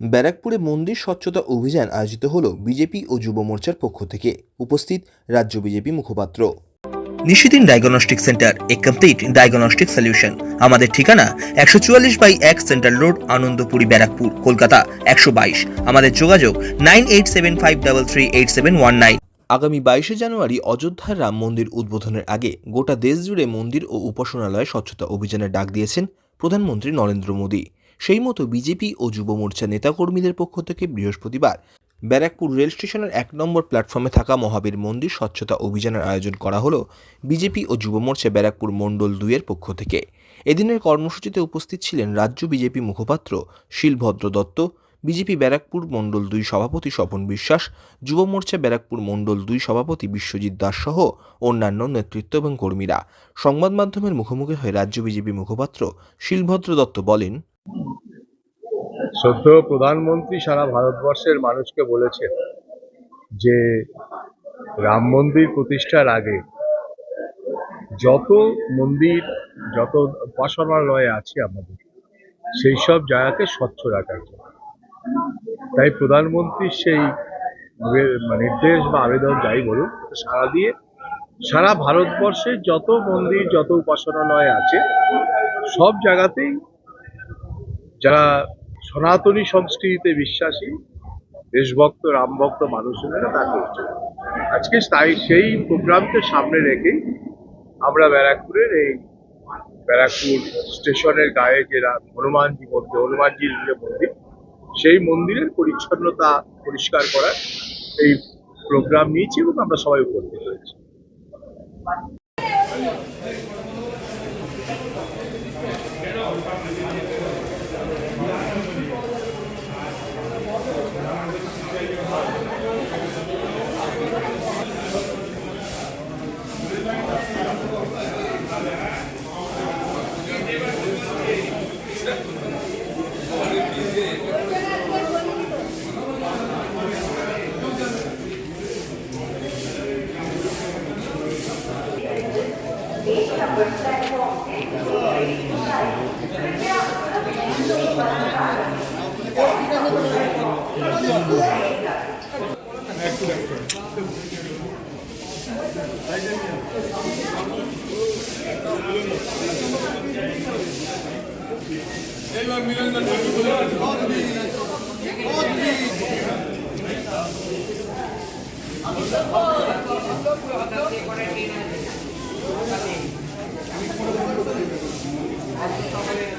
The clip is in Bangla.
ব্যারাকপুরে মন্দির স্বচ্ছতা অভিযান আয়োজিত হল বিজেপি ও যুব মোর্চার পক্ষ থেকে। উপস্থিত রাজ্য বিজেপি মুখপাত্র। Nishidin diagnostic centre a complete diagnostic solution আমাদের ঠিকানা একশো চুয়াল্লিশ বাই এক সেন্ট্রাল রোড আনন্দপুরি ব্যারাকপুর কলকাতা একশো বাইশ। আমাদের যোগাযোগ nine eight seven five double three eight seven one nine. আগামী বাইশে জানুয়ারি অযোধ্যার রাম মন্দির উদ্বোধনের আগে গোটা দেশ জুড়ে মন্দির ও উপাসনালয়ে স্বচ্ছতা অভিযানের ডাক দিয়েছেন প্রধানমন্ত্রী নরেন্দ্র মোদী। সেই মতো বিজেপি ও যুব মোর্চা নেতাকর্মীদের পক্ষ থেকে বৃহস্পতিবার ব্যারাকপুর রেল স্টেশনের এক নম্বর প্ল্যাটফর্মে থাকা মহাবীর মন্দির স্বচ্ছতা অভিযানের আয়োজন করা হলো বিজেপি ও যুব মোর্চা ব্যারাকপুর মণ্ডল দুইয়ের পক্ষ থেকে। এদিনের কর্মসূচিতে উপস্থিত ছিলেন রাজ্য বিজেপি মুখপাত্র শিলভদ্র দত্ত, বিজেপি ব্যারাকপুর মণ্ডল দুই সভাপতি স্বপন বিশ্বাস, যুব মোর্চা ব্যারাকপুর মণ্ডল দুই সভাপতি বিশ্বজিৎ দাস সহ অন্যান্য নেতৃত্ব এবং কর্মীরা। সংবাদ মাধ্যমের মুখোমুখি হয়ে রাজ্য বিজেপি মুখপাত্র শিলভদ্র দত্ত বলেন সদ্য প্রধানমন্ত্রী সারা ভারতবর্ষের মানুষকে বলেছেন যে রাম মন্দির প্রতিষ্ঠার আগে যত মন্দির, যত উপাসনালয় আছে আমাদের, সেই সব জায়গাকে স্বচ্ছ রাখার জন্য। তাই প্রধানমন্ত্রীর সেই নির্দেশ বা আবেদন যাই বলুন সারা দিয়ে সারা ভারতবর্ষে যত মন্দির, যত উপাসনালয় আছে, সব জায়গাতেই যারা সনাতনী সংস্কৃতিতে বিশ্বাসী, দেশভক্ত, রামভক্ত মানুষেরা তা করছে আজকে তাই সেই প্রোগ্রামকে সামনে রেখেই আমরা ব্যারাকপুরের এই ব্যারাকপুর স্টেশনের গায়ে যে হনুমানজি মন্দির হনুমানজির যে মন্দির, সেই মন্দিরের পরিচ্ছন্নতা পরিষ্কার করার এই প্রোগ্রাম নিয়েছি এবং আমরা সবাই উপস্থিত হয়েছি। Elvan Milan'dan dönüp